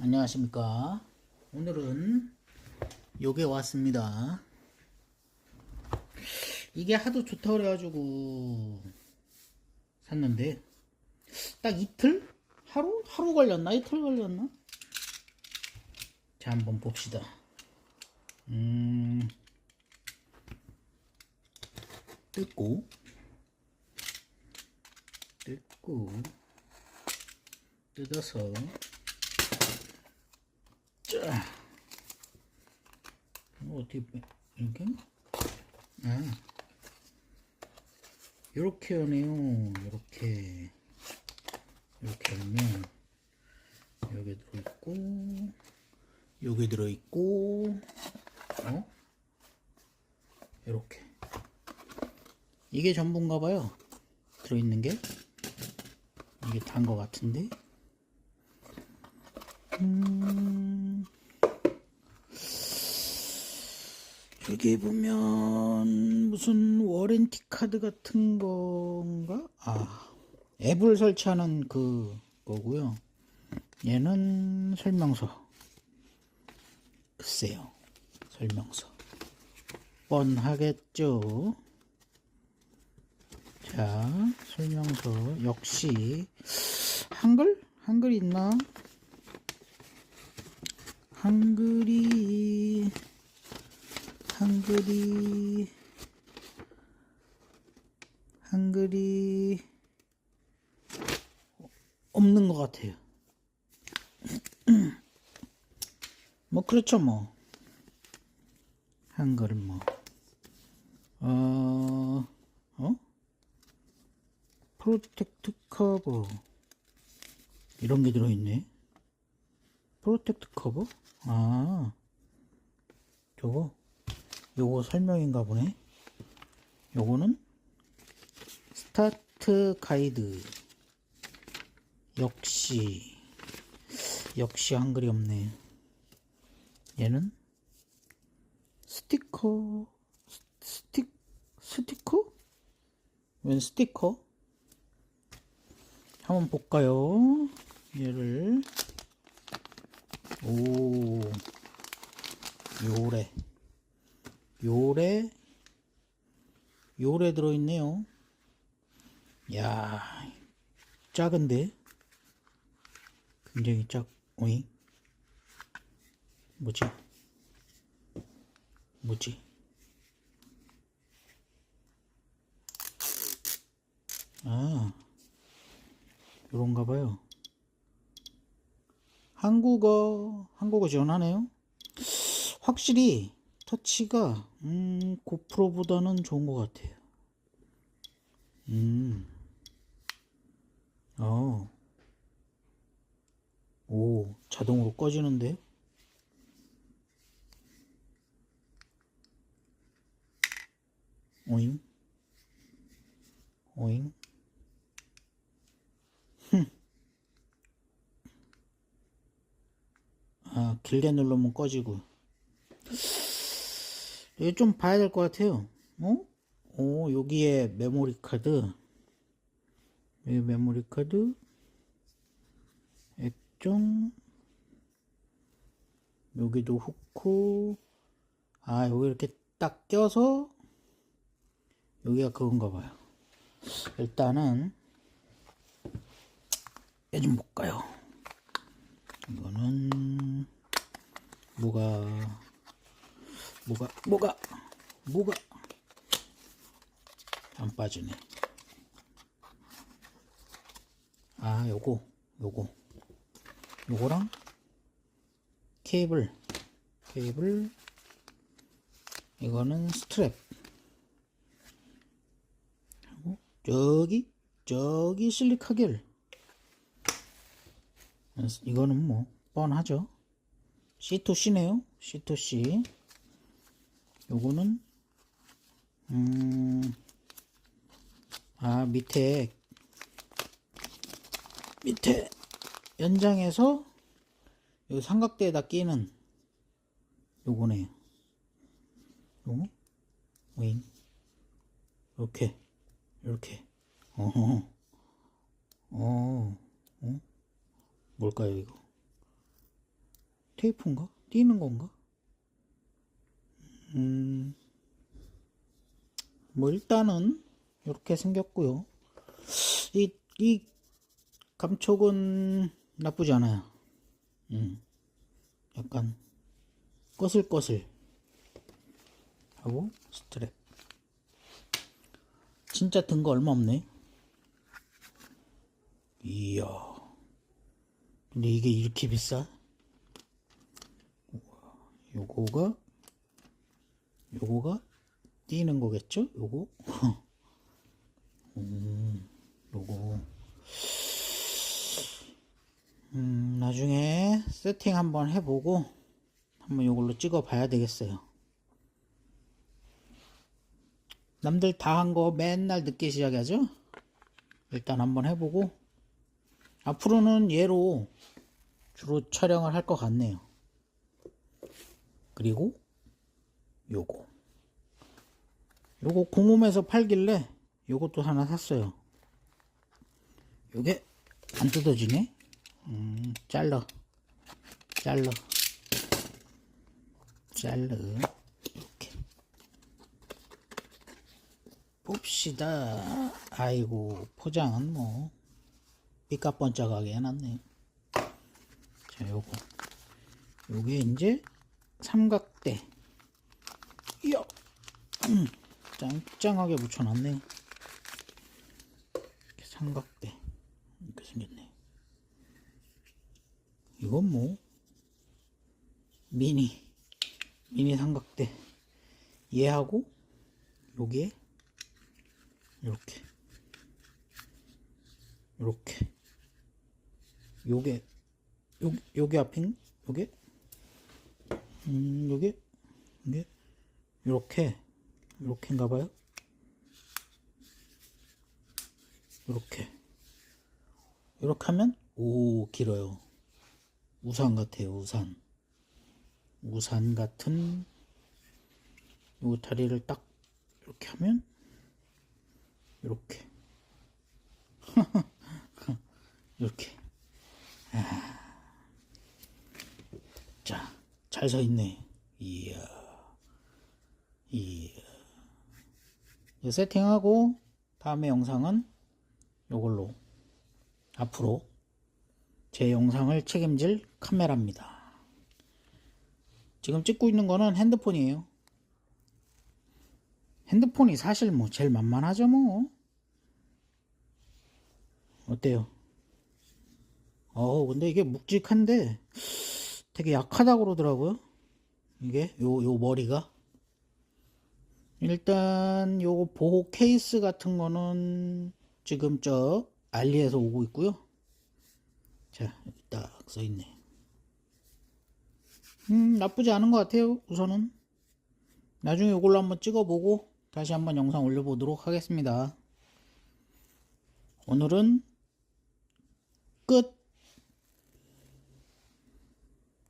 안녕하십니까. 오늘은 요게 왔습니다. 이게 하도 좋다 그래가지고 샀는데 딱 이틀? 하루? 하루 걸렸나? 이틀 걸렸나? 자, 한번 봅시다. 음, 뜯고, 뜯고, 뜯어서, 어떻게, 빼- 이렇게? 아, 요렇게 하네요. 요렇게. 이렇게 하면, 여기 들어있고, 여기 들어있고, 어? 이렇게. 이게 전부인가 봐요. 들어있는 게. 이게 단 거 같은데. 음. 여기 보면 무슨 워렌티 카드 같은 건가? 아, 앱을 설치하는 그 거고요. 얘는 설명서. 글쎄요. 설명서. 뻔하겠죠. 자, 설명서 역시 한글? 한글 있나? 한글이 한글이 한글이 없는 것 같아요. 뭐 그렇죠 뭐 한글은 뭐 어, 어? 프로텍트 커버 이런 게 들어있네 프로텍트 커버? 아 저거 요거 설명인가 보네 요거는 스타트 가이드 역시 역시 한글이 없네 얘는 스티커 스- 스티 스티커? 웬 스티커? 한번 볼까요? 얘를 오 요래 요래? 요래 들어있네요. 야 작은데? 굉장히 작 오잉 뭐지? 뭐지? 아 요런가 봐요. 한국어 한국어 지원하네요. 확실히 터치가 음 고프로보다는 좋은 것 같아요 음 어. 오, 자동으로 꺼지는데? 오잉? 오잉? 아, 길게 누르면 꺼지고. 이거 좀 봐야 될 것 같아요. 어? 오, 여기에 메모리 카드. 여기 메모리 카드. 액정. 여기도 후크. 아, 여기 이렇게 딱 껴서 여기가 그건가 봐요. 일단은 얘 좀 볼까요? 이거는 뭐가 뭐가? 뭐가? 뭐가? 안 빠지네. 아, 요거 요거. 요거랑 케이블 케이블. 이거는 스트랩. 하고 저기 저기 실리카겔. 이거는 뭐 뻔하죠. C2C네요. C2C 요거는 음, 아 밑에 밑에 연장해서 요 삼각대에다 끼는 요거네요 요거 윙 이렇게 이렇게 어허. 어, 어? 뭘까요 이거 테이프인가? 띄는 건가? 뭐 일단은 이렇게 생겼고요. 이, 이 감촉은 나쁘지 않아요. 음, 약간 꺼슬꺼슬 하고 스트랩. 진짜 든 거 얼마 없네. 이야. 근데 이게 이렇게 비싸? 요거가 요거가 띄는 거겠죠? 요거? 음, 요거. 음, 나중에 세팅 한번 해보고 한번 요걸로 찍어 봐야 되겠어요. 남들 다 한 거 맨날 늦게 시작하죠? 일단 한번 해보고 앞으로는 얘로 주로 촬영을 할 것 같네요. 그리고 요거 요거 공홈에서 팔길래 요것도 하나 샀어요. 요게 안 뜯어지네? 음, 잘라. 잘라. 잘라. 이렇게. 봅시다. 아이고 포장은 뭐 삐까뻔쩍하게 해놨네. 자 요거. 요게 이제 삼각대. 이야! 음, 짱짱하게 붙여놨네. 이렇게 삼각대 이렇게 생겼네. 이건 뭐 미니 미니 삼각대. 얘하고 여기에 이렇게 이렇게. 요게 요, 요게 앞인 요게? 음, 요게, 이게, 요렇게, 요렇게인가 봐요. 요렇게. 요렇게 하면, 오, 길어요. 우산 같아요, 우산. 우산 같은, 요 다리를 딱, 이렇게 하면, 요렇게. 이렇게. 자, 잘 서 있네. 이야. 이야. 이제 세팅하고 다음에 영상은 요걸로 앞으로 제 영상을 책임질 카메라입니다. 지금 찍고 있는 거는 핸드폰이에요. 핸드폰이 사실 뭐 제일 만만하죠 뭐. 어때요? 어 근데 이게 묵직한데 되게 약하다고 그러더라고요. 이게 요, 요 머리가. 일단 요 보호 케이스 같은 거는 지금 저 알리에서 오고 있고요. 자, 여기 딱 써 있네. 음, 나쁘지 않은 것 같아요. 우선은. 나중에 이걸로 한번 찍어보고 다시 한번 영상 올려보도록 하겠습니다. 오늘은 끝.